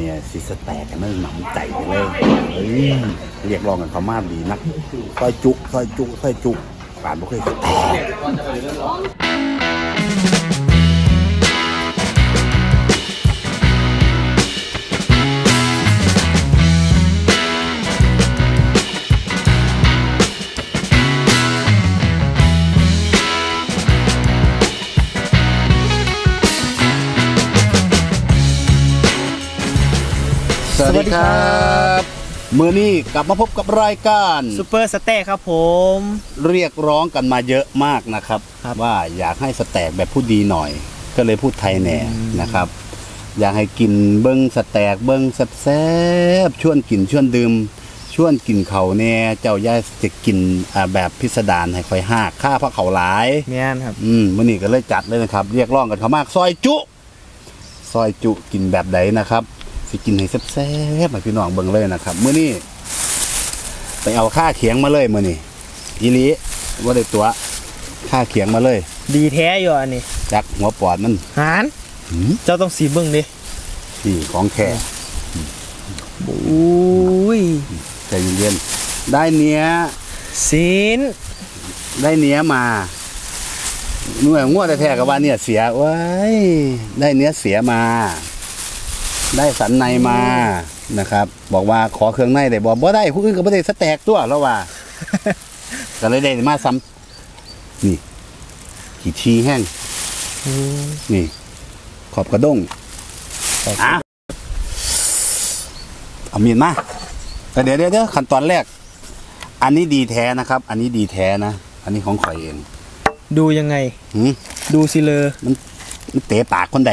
เนี่ยสิสแตกกันนั่นหนำใจไปเลยเฮ้ยเรียกร้องกันเขามากดีนักซอยจุซอยจุซอยจุป่านบ่เคยสแตก สวัสดีครับมือนี้กลับมาพบกับรายการซูเปอร์สเต็กครับผม เรียกร้องกันมาเยอะมากนะครับครับ ว่าอยากให้สแต็กแบบพูดดีหน่อย ก็เลยพูดไทยแหน่นะครับ อยากให้กินเบิ้งสแต็กเบิ้งแซ่บๆชวนกินชวนดื่มชวนกินเขาวแน่เจ้าย่าจะกินอ่าแบบพิสดารให้คอยหากค่าพระเขาหลายแม่นครับอืมมื่อนี้ก็เลยจัดเลยนะครับ เรียกร้องกันเขามากซอยจุ ซอยจุกินแบบใดนะครับ สิกินให้แซ่บๆให้พี่น้องเบิ่งเลยนะครับมื่อนี้ไปเอาค่าเขียงมาเลยมื่อนี้อีหลีว่าได้ตัวค่าเขียงมาเลย ดีแท้อยู่อันนี้จักหัวปอดมันหานหืมเจ้าต้องสีเบิ้งดินี่ของแค่อุ้ยใจเย็นๆได้เนี้ยสินได้เนี้ยมาหน่วยงวดแท้ๆกับว่าเนี่ยเสียไว้ยได้เนี้ยเสียมา ได้สันในมานะครับ บอกว่าขอเครื่องในได้บอกบ่ได้ผู้อื่นก็บ่ได้สแต็กตัวแล้วว่าก็เลยได้มาซ้ำนี่ขี่ชีแห้งอืมนี่ ขอบกระด้งอะเอามีดมาแต่เดี๋ยวเดี๋ยวเดี๋ยวขั้นตอนแรก อันนี้ดีแท้นะครับ อันนี้ดีแท้นะอันนี้ของข่อยเอง ดูยังไงหืมดูสิเลยมันเตะปากคนใด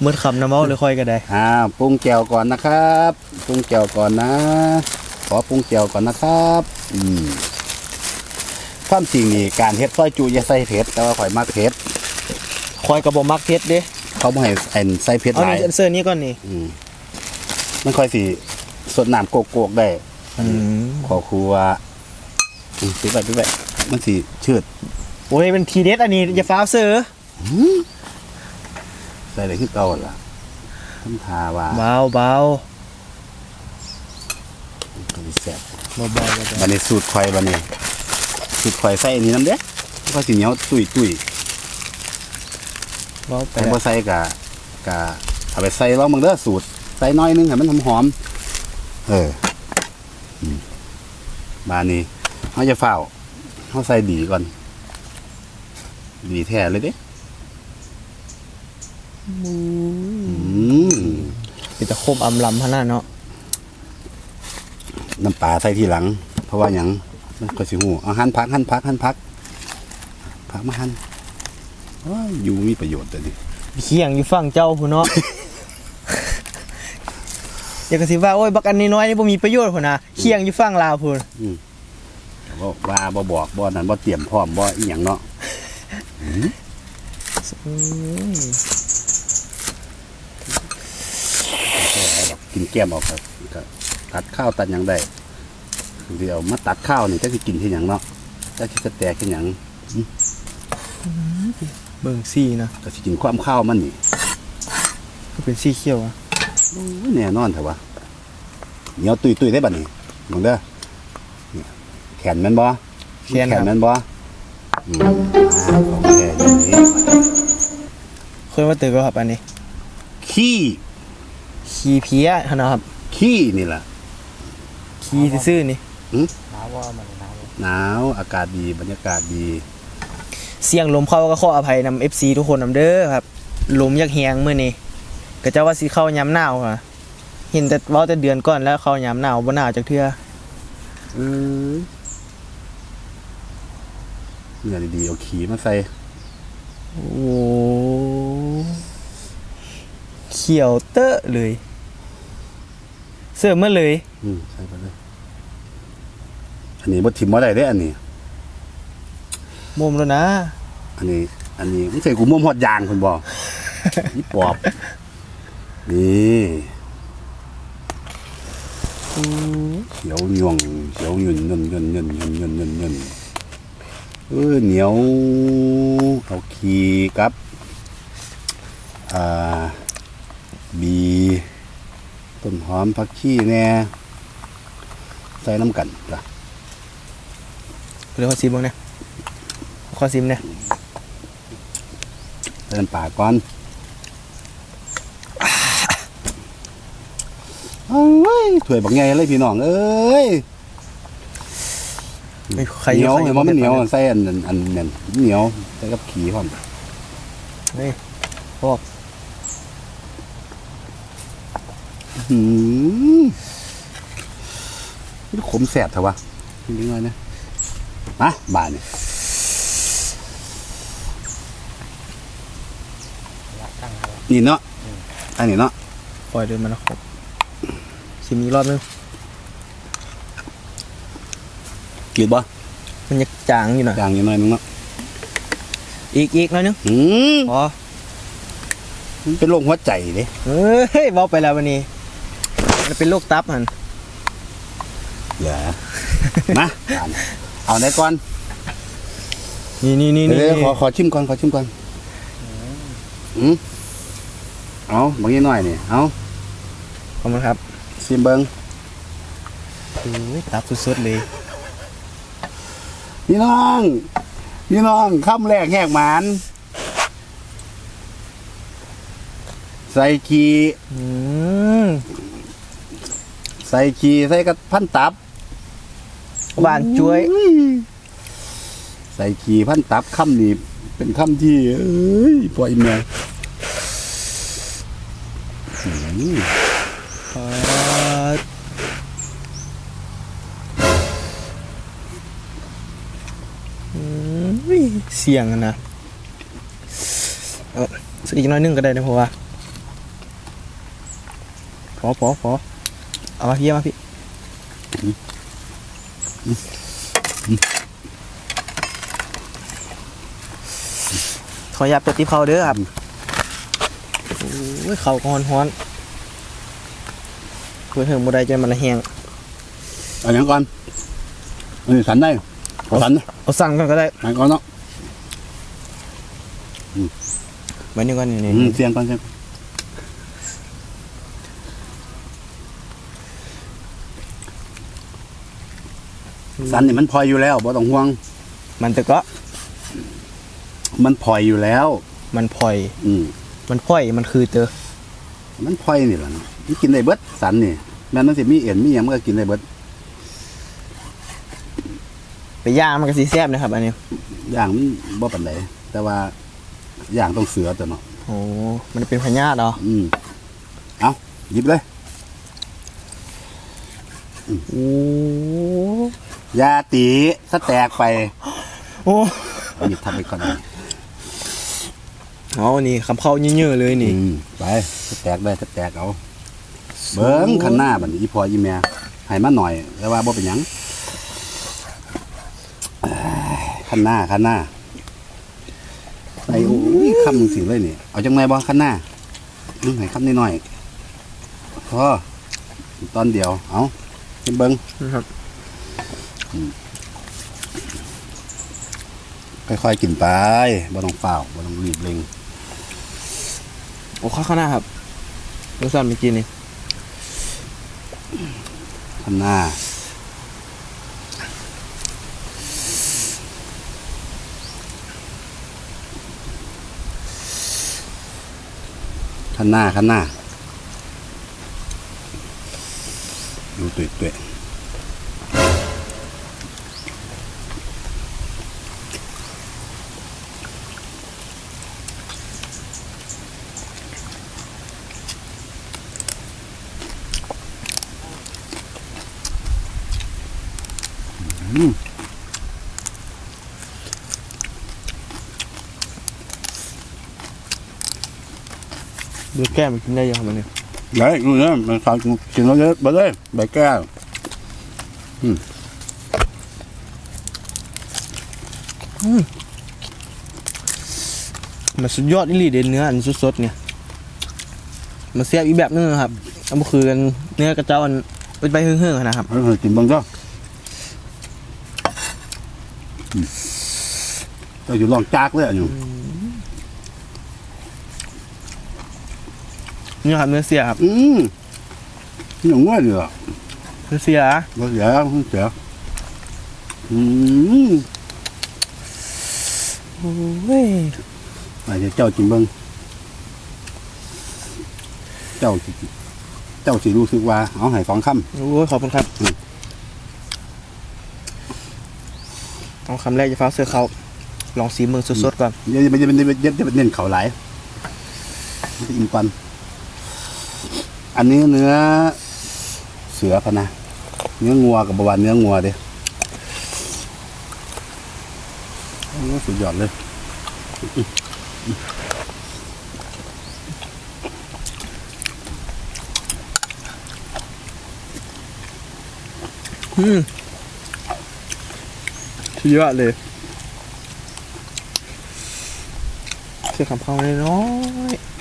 เมื่อคำน้ำเมาเลยค่อยก็ได้อ่าปรุงแจวก่อนนะครับปรุงแจวก่อนนะ ขอปรุงแจวก่อนนะครับ อืมความจริงนี่การเฮ็ดซอยจูอย่าใส่เผ็ดแต่ว่าข่อยมักเผ็ดคอยกระบอกมักเพชรดิเขาบ่ให้แอนใส่เผ็ดเอาหลานี่ยเสื้อนี้ก่อนนี่อืมมันค่อยสิสดน้ำโกกๆได้อืมขอครูว่าอืมปิดไว้ปิดไว้มันสิชืดโอ้ยเป็นทีเด็ดอันนี้อย่าฟ้าวเสือ ใส่เลยขึ้นเก่าหั่นล่ะทำทาว่าเบาเบาก็สิแซ่บเบาเบาเบาบันนี้สูตรข่อยบันนี้สูตรข่อยใส่อันนี้น้ำเด้ก็สิเหนียวตุยตุยเบาไปแต่แล้วพอใส่กะกะเอาไปใส่ลองมึงเด้อสูตรใส่น้อยนึงให้มันหอมๆเอออืมบานนี้เขาจะเฝ้าวเขาใส่ดีก่อน ดีแท้เลยเด้อืม เป็นตะคมอำลำขนาดเนาะน้ำปลาใส่ทีหลัง เพราะว่าหยังมันก็สิหูเอาหั่นพักหั่นพักหั่นพักพักมาหั่นโอ้ยอยู่มีประโยชน์แต่นี่เขียงอยู่ฝั่งเจ้าผู้เนาะอย่ากระสิว่าโอ้ยบักอันนี้น้อยนี่บ่มีประโยชน์พุ่นนะเขียงอยู่ฝั่งลาวพุ่นบ่ว่าบ่บอกบ่นั่นบ่เตรียมพร้อมบ่อีหยังเนาะ อืม กินแก้มออกก็ก็ตัดข้าวตัดหยังได้เดี๋ยวมาตัดข้าวนี่จะสิกินที่หยังเนาะจะสิสแตกที่หยังเบิ่งซี่นะก็สิกินความข้าวมันนี่ก็เป็นสีเขียวอะโอ้ยแน่นอนเถอะวะเหนียวตุยๆได้บัดนี้มึงเด้อเนี่ยแขนแม่นบ่เขียนแขคนรับแม่นบ่อืมอ่าโอเคอย่างนี้เคยมาตื่นก็ครับอันนี้ขี้ ขี้เพี้ยขนาดครับขี้นี่ล่ะขี้ซื่อๆนี่หนาวอากาศดีบรรยากาศดี เสียงลมเข้าก็ขออภัยนำ FC ทุกคนนำเด้อครับลมอยากแหงมื้อนี้ก็จะว่าสิเข้ายามหนาวค่ะเห็นแต่เว้าแต่เดือนก่อนแล้วเข้ายามหนาวบ่หนาวจักเทื่ออืมเนื้อดีๆเอาขี้มาใส่โอ้ เขียวเตอะเลย เสิร์ฟมาเลย อืมใส่ไปเลยอันนี้บ่ทิมบ่ได้เด้ออันนี้ มุมแล้วนะ อันนี้ อันนี้ไม่ใช่กูม่วมฮอดยางคุณบอก นี่ปอบนี่เขียวหย่วงเขียวหยุ่นเงินเงินเงินเงินเงินเงินเงินเออเหนียวเอาขี้กับ อ่า บีต้นหอมผักชีแหน่ใส่น้ำกันจ้ะเรียกว่าซิมบ้างเนี่ยขอซิมเนี่ยใส่น้ำปลาก่อนเอ้ยถ้วยบักใหญ่เลยพี่น้องเอ้ยไม่ใครเหนียวใครเห็นว่ามันเหนียวใครใส่อันอันอันเนี่ยเหนียวใส่กับขี้พร้อมเฮ้ยพวก หืมมั นขมแสบเถอะวะจริงๆเลยนะมาบานนี่นี่เนาะอันนี้เนาะปล่อยเดินมาแล้วครับซิมอีกรอบนึงกินบ่มันยังจางอยู่หน่อยจางอยู่หน่อยนึงเนาะอีกอีกหน่อยนึงอืมพอมันเป็นโรคหัวใจเด้เฮ้ยเบาไปแล้ววันนี้ มันเป็นโรคตับหันเหรอมาบานเอาไหนก่อนนี่นี่นี่เดี๋นี่ยวๆขอขอชิมก่อนขอชิมก่อนอืมเอาบางยี่หน่อยนี่เอาขอบคุณครับชิมเบิงโอ้ยตับสุดๆเลยพี่น้องพี่น้องคำแรกแหกหมานใส่ขีอืม ใส่ขีใส่กระพันตับหวานจ้วย อุ้ใส่ขีพันตับคำนี้เป็นคำที่เอ้ยปล่อยแม่อืมปาดอืมเสียงอะนะเออสักอีกหน้อยนึงก็ได้นะเพราะว่าพอพอพอ เอามาพี่เอามาพี่ขออนุญาตเปิดติบเขาเด้อครับโอ้ยเขาก็ฮ้อนๆเพื่อถึงบ่ได้จนมันละแหงเอาอย่างก่อนอันนี้สันได้เอาสันนะเอาสั่งกันก็ได้อันก่อนเนาะไว้นี่ก่อนนี่นี่อืมเสียงก่อนเสียง สันนี่มันพลอยอยู่แล้วบ่ต้องห่วง มันแต่ก็มันพลอยอยู่แล้ว มันพลอย อืมมันพลอยมันคือเตอมันพลอยนี่แหละเนาะมันกินได้เบิดสันนี่แม้นมันสิมีเอ็นมีหยังมันก็กินได้เบิดไปย่างมันก็สีแซ่บนะครับ อันนี้อย่างมันบ่ปานใดแต่ว่าอย่างต้องเสือตัวเนาะโอ้มันเป็นพญาติเหรออืมเอาหยิบเลย โอ้ ยาตีสแตกไปโอ้หยิบทับไปก่อนเอานี่คำเข้าเยอะๆเลยนี่ อืมไปสแตกได้สแตกเอา เบิ้งคันหน้าบัดนี้อีพออีแม่ให้มาหน่อยแต่ว่าบ่เป็นหยังเอ้ยคันหน้าคันหน้าไอ้โอ้ยคำมึงสิเลยนี่เอาจังไงบ่คันหน้าอืมให้คำนิดหน่อยพอตอนเดียวเอากินเบิ้งนะครับ ค่อยๆกินไปบ่ต้องเฝ้าวบ่ต้องรีบเร่งโอ้ข้าวข้างหน้าครับรสชาติเมื่อกี้นี่คันหน้าคันหน้าคันหน้าดูตุยตุย ดูแก้มนกินได้ยังครับอันนี้เดี๋ยวดูเนี่ยมันขาวกินแล้วเยอะไปเลยใบแก้วมันสุดยอดนี่ลีเดนเนื้ออันสดๆเนี่ยมันแซ่บอีกแบบนึงนะครับเอามาคือกันเนื้อกระเจ้าอันเป็นใบเฮื่องๆนะครับเออกินบ้างจ้ะอืม เราอยู่ลองจากเลยอะอยู่นี่ครับเนื้อเสียครับอืมอย่างง่วเหรอเนื้อเสียบ่เสียบ่เสียอืมโอ้ยอาจจะเจ้าจิงเบิงเจ้าสิเจ้าสิรู้สึกว่าเอาให้สองคโอ้ยขอบคุณครับ อืม เอาคำแรกจะฟ้าเสื้อเขาลองสีมือสดๆก่อนำเดี๋ยวมันจะเป็นเดี๋ยวจะเป็นเน้นเขาหลายมันจะอินกวันอันนี้เนื้อเสือพะนะเนื้องัวกับบวานเนื้องัวเด้โอ้สุดยอดเลยอืม สุดยอดเลยเสื้อคำเข้าน้อยๆ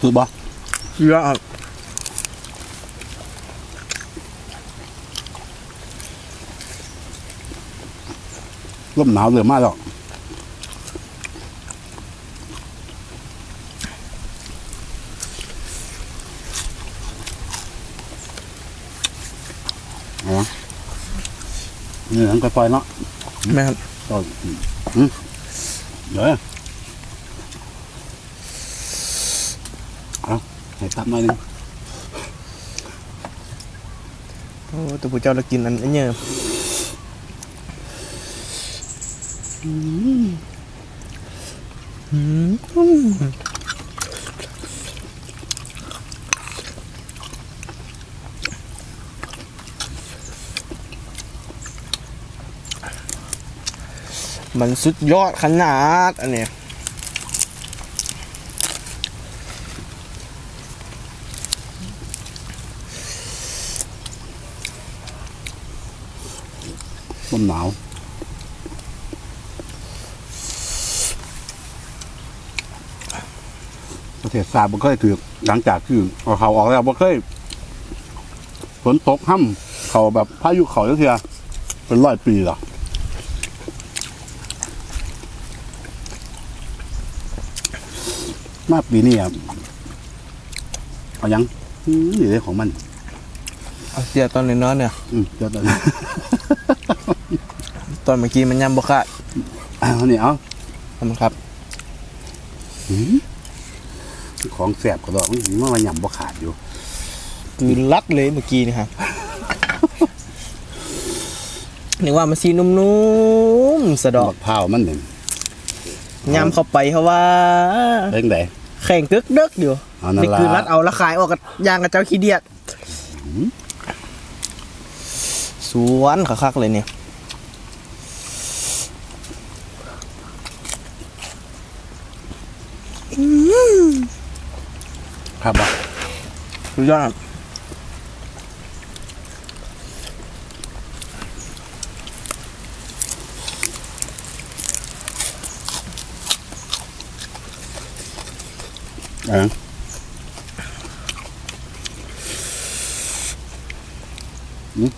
สุดบ่เยอะ ร่มหนาวเหลือมากหรอกอ๋อนี่หันค่อยเนาะแม่ครับก็อืมเดี๋ยวเอาให้ตับหน่อยหนึงโอ้ตัวผู้เจ้าเรากินอันอันเนี้ยอื มันสุดยอดขนาด อันเนี้ยร่มหนาว ประเทศซาบ่เคยถือหลังจากที่เอาเขาออกแล้วบ่เคยฝนตกห้ำเขาแบบพายุเขาเทียเป็นร้อยปีหรอมาปีนี้อะเอายังอืมนี่เลยของมัน เอาเสียตอนน้อยๆเนี่ย อืมเดี๋ยวตอนตอนเมื่อกี้มันยำบกขาดเอานี่เอาขอบคุณครับหืม ของแสบก็ดอกมันมันมาหย่ำบ่ขาดอยู่คือรัดเลยเมื่อกี้นี่ครับ นึกว่ามันสีนุ่มๆสะดอดอกกเผาวมันเนี่ยยำเข้าไปเพราะว่าเร่งไดแข่งตึกเดึกอยู่เอานั่นนี่คือล่ะรัดเอาและขายออกกับยางกับเจ้าขี้เดียดสวนคักๆเลยเนี่ย ครับบ่สุดยอดเอออืม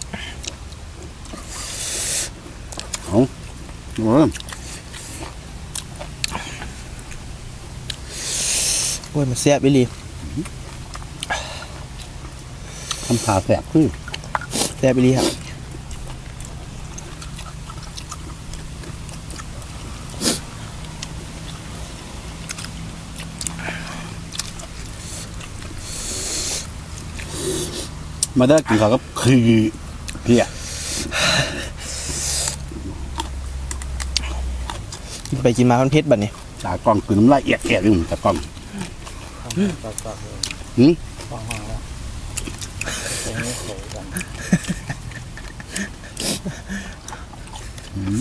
เอาโอ้ยโอ้ยมันแซ่บอีหลี ทำผ่าแสบคือแซ่บอีหลีครับมาได้กินข้าวกับคือเพียกินไปกินมามันเผ็ดบัดนี้ตากล้องคือน้ำลายเอียดเอียดอยู่ตากล้อง หืม ต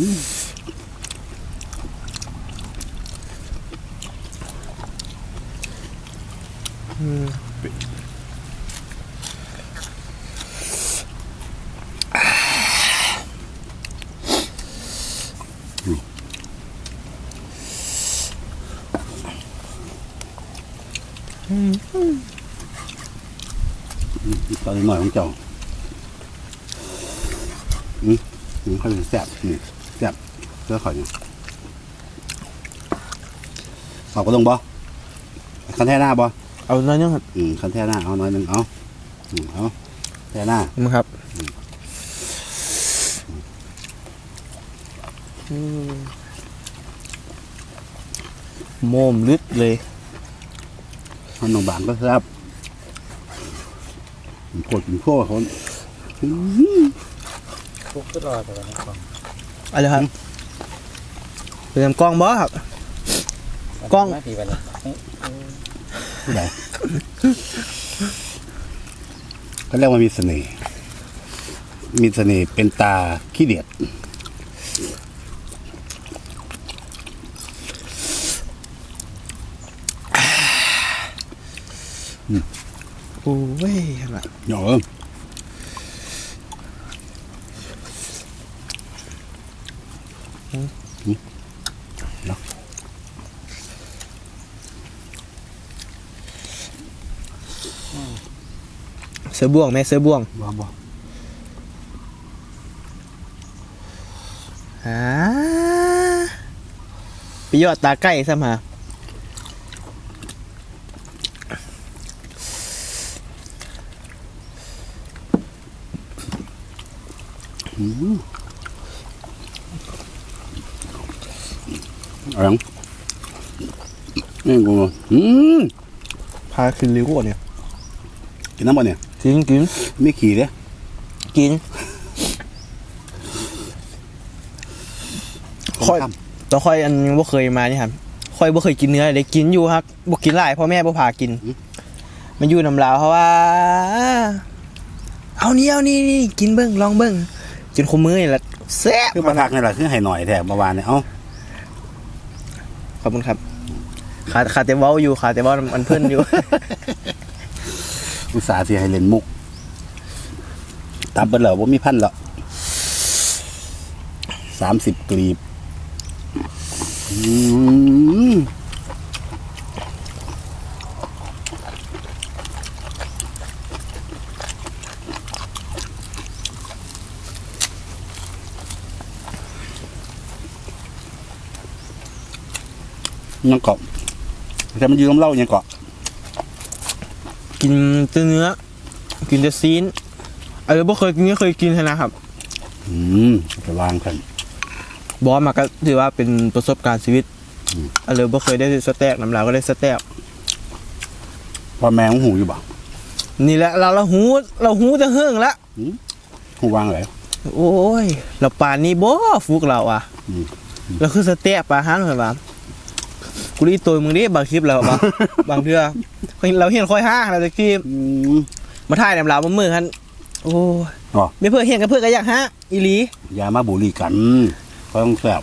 อนนี้หน่อยของเจ้าอืมอืมเขาจะแซ่บนี่ ซ่บเสื้อข่อยนี่เอากระดงบ่คันแท่หน้าบ่เอาน้อยนึงครับอืมคันแท่หน้าเอาหน่อยหนึ่งเอาอืมเอาแท่หน้ามึงครับโมมลึดเลยเอาหนองบางก็แซ่บปวดกินโค้เขาอืมทุกข์ก็รอแต่วันนี้ก่อน อะไรครับเป็นลำกล้องบอครับ กล้องมาทีวันนี้ผู้ใดก็เรียกว่ามีเสน่ห์ มีเสน่ห์เป็นตาขี้เดียด โอ้ยครับเนาะเสือบ่วงแม่เสือบ่วงบ่บ่อ่าไปยอดตาใกล้ซะมาอืม อะไรนี่กูอืมพาขึ้นริ้วเนี่ย กินน้ำบ่เนี่ย กินกินไม่ขี่เด้กินค่อยต้มต่อค่อยอันบ่เคยมานี่ครับค่อยบ่เคยกินเนื้อเลยกินอยู่ครับบ่กินหลายพ่อแม่บ่พากิน มันอยู่นำลาวเพราะว่า เอานี่เอานี่นี่กินเบิ่งลองเบิ่งจนคมมือนี่ละแซ่บคือประทักนี่แหละคือให้หน่อยแท้เมื่อวานเนี่ยเอ้า ขอบคุณครับขาขาแต่เว้าอยู่ขาแต่เว้ามันเพิ่นอยู่ อุตส่าห์เสิให้เล่นมุกตับเบิดแล้วบ่มีพันเหรอสามสิบกลีบอืม ยังเกาะแต่มันยืมเหล่ายังเกาะกินแต่เนื้อ กินแต่ซีนเออบ่เคยกินก็เคยกินเท่านะครับ อืมจะวางกันบอสมาก็ถือว่าเป็นประสบการณ์ชีวิตอืมเออบ่เคยได้สแต็กน้ำลาวก็ได้สแต็กพอแมงหูอยู่บ่นี่แหละเราเราหูเราหูจะเฮิงละหูวางเลยโอ้ย เราป่านนี้บ่ฟุกเราอะอืมเราคือสเต็กปลาฮั่นเหรอวะ กูรีตัวมึงดิบางคลิปเราบาง บางเทื่อเราเห็นค่อยห้างเราตะกี้อืมมาถ่ายน้ำลาวมามือฮันโอ้ยอ๋อไม่เพื่อเห็นกับเพื่อก็อยากฮะอีหลีอยามาบุหรีกันเขาต้องแสบ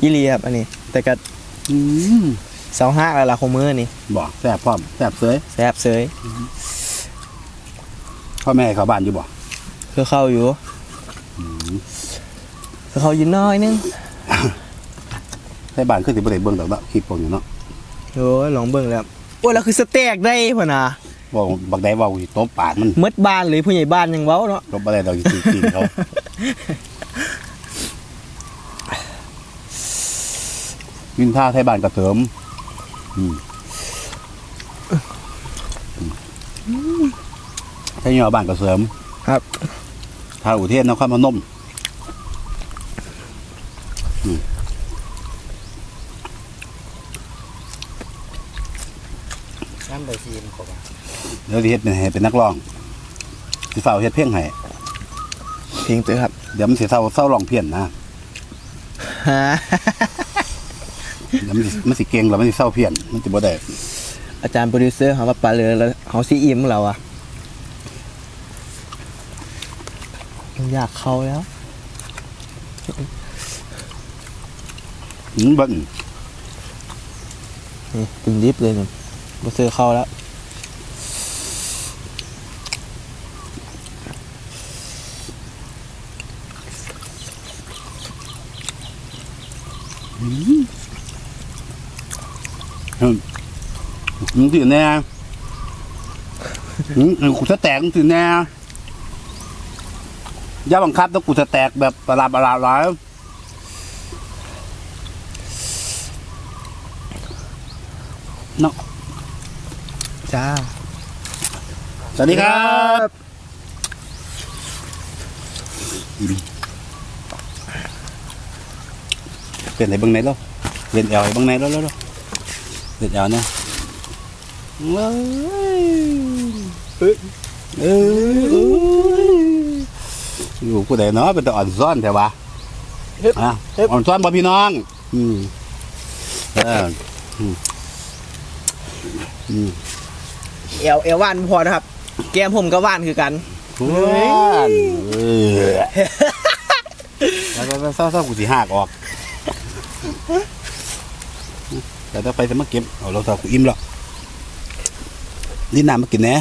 อีหลีครับอันนี้ แต่ก็อืมเสาห้าแล้วล่ะคงมือนี่บ่แสบพร้อมแสบเสยแซ่บเสยพ่อแม่ให้เขาบ้านอยู่บ่คือเข้าอยู่คือเข้าอยู่น้อยนึง ในบ้านคือสิบ่ได้เบิ่งดอกเนาะคลิปพวกนี้เนาะโอ้ยลองเบิ่งแล้ว โอ้ยเราคือสเต็กได้พ่นน่ะเว่าบักใดเว้าสิตบปากมันหมดบ้านเลยผู้ใหญ่บ้านยังเว้าเนาะตบบ่ได้ดอกสิตีนเขาวินท่าไทยบ้านก็เสริมอืมอืมไทยเหยอบ้านก็เสริมครับทางอุเทศนครพนม น้ำใบซีนขอบ เดี๋ยวสิเฮ็ดเป็นให้เป็นนักร้องสิเฝ้าเฮ็ดเพลงให้เพลงตัวครับเดี๋ยวมันสิเศร้าเศร้าร้องเพี้ยนนะ ฮะเดี๋ยวมันสิมันสิเก่งแล้วมันสิเศร้าเพี้ยน มันสิบ่ได้อาจารย์โปรดิวเซอร์เขาว่าปลาเลยแล้วเขาซีอิมเราอะอยากเข้าแล้วอืมเบิ่ง นี่ตึงดิฟเลยเนี่ยโปรดิวเซอร์เข้าแล้ว มึงตื่นแน่อืมกูจะแตกมึงตื่นแน่อย่าบังคับต้องกูจะแตกแบบประหลาดประหลาดร้ายจ้า สวัสดีครับ เป็นไหนบ้างไหนแล้วเล่นแอลไอ้เบ้างไหนแล้วแล้วแล้วเล่นแอลเนี่ยว้ยเอ้ยเอ้ยอยู่ผู้ใดเนาะเป็นตัวอ่อนซ้อนแต่ว่าเอะเฮ็ดอ่อนซ้อนบ่พี่น้อง อืมเอออืมอืมเอวเอวว่านบ่พอนะครับ แก้มผมก็ว่านคือกันว้านเออแล้วก็เศร้าๆกูสิหักออก แต่ถ้าไปจะมาเก็บเอาเราถ้ากูอิ่มแล้วนี่น้ำมากินแน่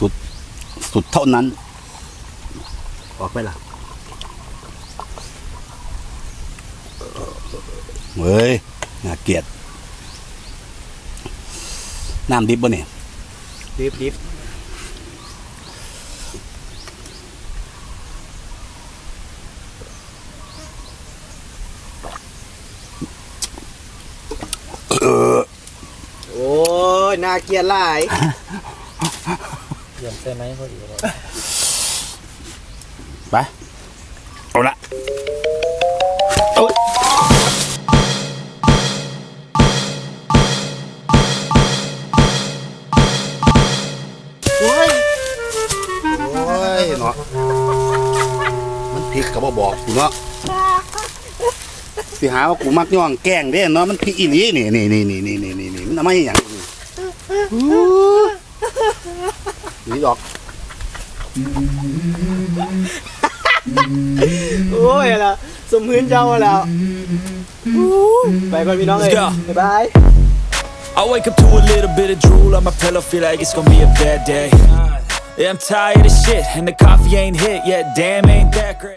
สุด สุดเท่านั้น ออกไปละเฮ้ยน่าเกลียด น้ำดิบบ่เนี่ยดิบดิบ โอ้ยน่า เกลียดหลายเยี่ยมใช่ไหมพอดีเลยไปเอาละโอ๊ยโอ้ยโอ้ยเนาะมันผิดกับบ่บอกกูเนาะสิหาว่ากูมักย่องแกล้งเด้เนาะมันผิดอีหลีนี่นี่นี่นี่นี่นี่นี่นี่มันทำไมอย่าง นี้นี่ดอก โอ้ยละสมพื้นเจ้าแล้วไปก่อนพี่น้องเอ้ย Let's go บ๊ายบาย I wake up to a little bit of drool on my pillow, feel like it's gonna be a bad day. Yeah, I'm tired of shit, and the coffee ain't hit yet. Damn, ain't that great.